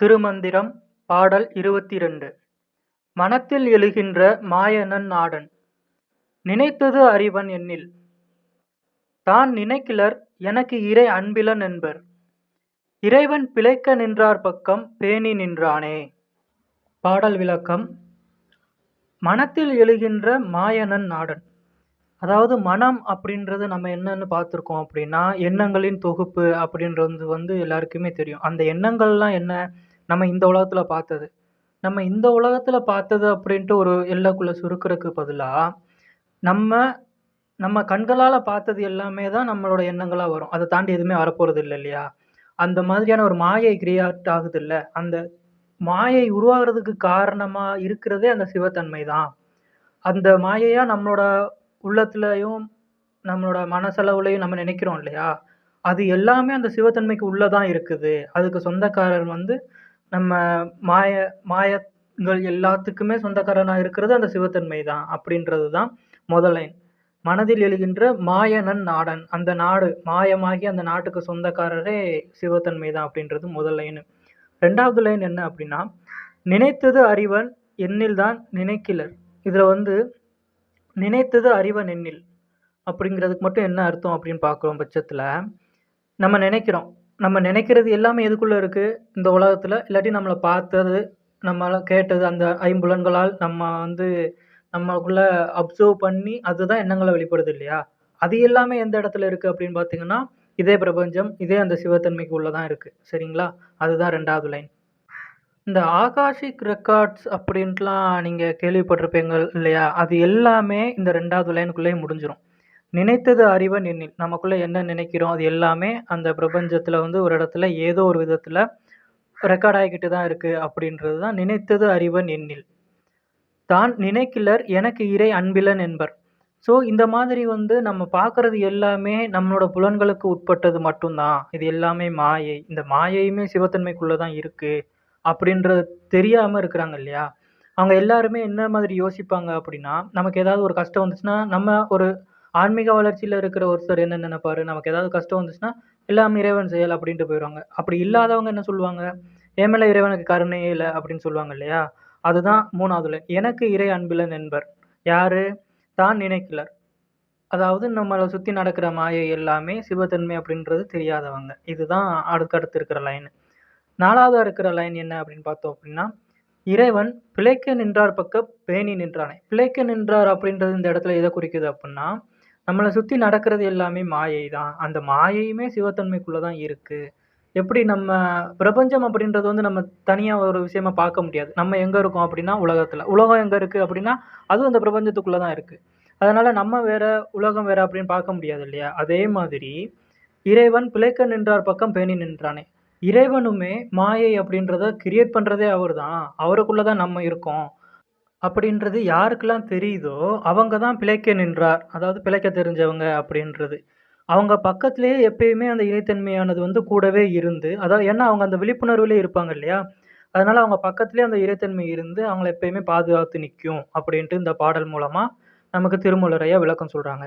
திருமந்திரம் பாடல் இருபத்திரண்டு. மனத்தில் எழுகின்ற மாயனன் நாடன் நினைத்தது அறிவன் எண்ணில் தான் நினைக்கிலர் எனக்கு இறை அன்பிலன் என்பர். இறைவன் பிழைக்க நின்றார் பக்கம் பேணி நின்றானே. பாடல் விளக்கம். மனத்தில் எழுகின்ற மாயனன் நாடன். அதாவது மனம் அப்படின்றது நம்ம என்னன்னு பார்த்துருக்கோம் அப்படின்னா எண்ணங்களின் தொகுப்பு அப்படின்றது வந்து எல்லாருக்குமே தெரியும். அந்த எண்ணங்கள்லாம் என்ன? நம்ம இந்த உலகத்தில் பார்த்தது. நம்ம இந்த உலகத்தில் பார்த்தது அப்படின்ட்டு ஒரு எல்லைக்குள்ளே சுருக்கிறதுக்கு பதிலாக நம்ம நம்ம கண்களால் பார்த்தது எல்லாமே தான் நம்மளோட எண்ணங்களாக வரும். அதை தாண்டி எதுவுமே வரப்போகிறது இல்லை இல்லையா? அந்த மாதிரியான ஒரு மாயை கிரியேட் ஆகுது இல்லை? அந்த மாயை உருவாகிறதுக்கு காரணமாக இருக்கிறதே அந்த சிவத்தன்மை தான். அந்த மாயையாக நம்மளோட உள்ளத்துலையும் நம்மளோட மனசளவுலையும் நம்ம நினைக்கிறோம் இல்லையா? அது எல்லாமே அந்த சிவத்தன்மைக்கு உள்ளே தான் இருக்குது. அதுக்கு சொந்தக்காரர் வந்து நம்ம மாய மாயங்கள் எல்லாத்துக்குமே சொந்தக்காரனாக இருக்கிறது அந்த சிவத்தன்மை தான் அப்படின்றது தான் முதல் லைன் மனதில் எழுகின்ற மாயனன் நாடன். அந்த நாடு மாயமாகி அந்த நாட்டுக்கு சொந்தக்காரரே சிவத்தன்மை தான் அப்படின்றது முதல் லைன் ரெண்டாவது லைன் என்ன அப்படின்னா நினைத்தது அறிவன் எண்ணில் தான் நினைக்கிலர். இதில் வந்து நினைத்தது அறிவன் எண்ணில் அப்படிங்கிறதுக்கு மட்டும் என்ன அர்த்தம் அப்படின்னு பார்க்குறோம் பட்சத்தில் நம்ம நினைக்கிறோம். நம்ம நினைக்கிறது எல்லாமே எதுக்குள்ளே இருக்குது இந்த உலகத்தில். இல்லாட்டி நம்மளை பார்த்தது நம்மளால் கேட்டது அந்த ஐம்புலன்களால் நம்ம வந்து நம்மளுக்குள்ளே அப்சர்வ் பண்ணி அதுதான் எண்ணங்களை வெளிப்படுது இல்லையா? அது எல்லாமே எந்த இடத்துல இருக்குது அப்படின்னு பார்த்தீங்கன்னா இதே பிரபஞ்சம் இதே அந்த சிவத்தன்மைக்கு உள்ளே தான் இருக்குது சரிங்களா? அதுதான் ரெண்டாவது லைன் இந்த ஆகாஷிக் ரெக்கார்ட்ஸ் அப்படின்ட்டுலாம் நீங்கள் கேள்விப்பட்டிருப்பீங்க இல்லையா? அது எல்லாமே இந்த ரெண்டாவது லைனுக்குள்ளேயே முடிஞ்சிடும் நினைத்தது அறிவன் எண்ணில். நமக்குள்ளே என்ன நினைக்கிறோம் அது எல்லாமே அந்த பிரபஞ்சத்தில் வந்து ஒரு இடத்துல ஏதோ ஒரு விதத்தில் ரெக்கார்ட் ஆகிக்கிட்டு தான் இருக்குது அப்படின்றது தான் நினைத்தது அறிவன் எண்ணில். தான் நினைக்கிலர் எனக்கு இறை அன்பிலன் என்பர். ஸோ இந்த மாதிரி வந்து நம்ம பார்க்குறது எல்லாமே நம்மளோட புலன்களுக்கு உட்பட்டது மட்டும்தான். இது எல்லாமே மாயை. இந்த மாயையுமே சிவத்தன்மைக்குள்ளே தான் இருக்குது அப்படின்றது தெரியாமல் இருக்கிறாங்க இல்லையா? அவங்க எல்லாருமே என்ன மாதிரி யோசிப்பாங்க அப்படின்னா நமக்கு ஏதாவது ஒரு கஷ்டம் வந்துச்சுன்னா நம்ம ஒரு ஆன்மீக வளர்ச்சியில் இருக்கிற ஒருத்தர் என்ன நினைப்பாரு? நமக்கு ஏதாவது கஷ்டம் வந்துச்சுன்னா எல்லாம் இறைவன் செயல் அப்படின்ட்டு போயிடுவாங்க. அப்படி இல்லாதவங்க என்ன சொல்லுவாங்க? என் மேலே இறைவனுக்கு கருணையே இல்லை அப்படின்னு சொல்லுவாங்க இல்லையா? அதுதான் மூணாவது லைன் எனக்கு இறை அன்பில் நண்பர். யாரு? தான் நினைக்கலர். அதாவது நம்மளை சுற்றி நடக்கிற மாயை எல்லாமே சிவத்தன்மை அப்படின்றது தெரியாதவங்க. இதுதான் அடுத்தடுத்து இருக்கிற லைன் நாலாவதாக இருக்கிற லைன் என்ன அப்படின்னு பார்த்தோம் அப்படின்னா இறைவன் பிழைக்க நின்றார் பக்க பேணி நின்றானே. பிழைக்க நின்றார் அப்படின்றது இந்த இடத்துல எதை குறிக்குது அப்படின்னா நம்மளை சுற்றி நடக்கிறது எல்லாமே மாயை தான் அந்த மாயையுமே சிவத்தன்மைக்குள்ளே தான் இருக்குது எப்படி நம்ம பிரபஞ்சம் அப்படின்றது வந்து நம்ம தனியாக ஒரு விஷயமா பார்க்க முடியாது. நம்ம எங்கே இருக்கோம் அப்படின்னா உலகத்தில். உலகம் எங்கே இருக்குது அப்படின்னா அதுவும் அந்த பிரபஞ்சத்துக்குள்ளே தான் இருக்குது அதனால் நம்ம வேற உலகம் வேற அப்படின்னு பார்க்க முடியாது இல்லையா? அதே மாதிரி இறைவன் பிழைக்க நின்றார் பக்கம் பேணி நின்றானே. இறைவனுமே மாயை அப்படின்றத கிரியேட் பண்ணுறதே அவர் தான் அவருக்குள்ளே தான் நம்ம இருக்கோம். அப்படின்றது யாருக்கெல்லாம் தெரியுதோ அவங்க தான் பிழைக்க நின்றார். அதாவது பிழைக்க தெரிஞ்சவங்க அப்படின்றது. அவங்க பக்கத்துலேயே எப்பயுமே அந்த இறைத்தன்மையானது வந்து கூடவே இருந்து அதாவது ஏன்னா அவங்க அந்த விழிப்புணர்வுலேயே இருப்பாங்க இல்லையா? அதனால அவங்க பக்கத்துலேயே அந்த இறைத்தன்மை இருந்து அவங்கள எப்பயுமே பாதுகாத்து நிற்கும் அப்படின்ட்டு இந்த பாடல் மூலமாக நமக்கு திருமூலரையா விளக்கம் சொல்கிறாங்க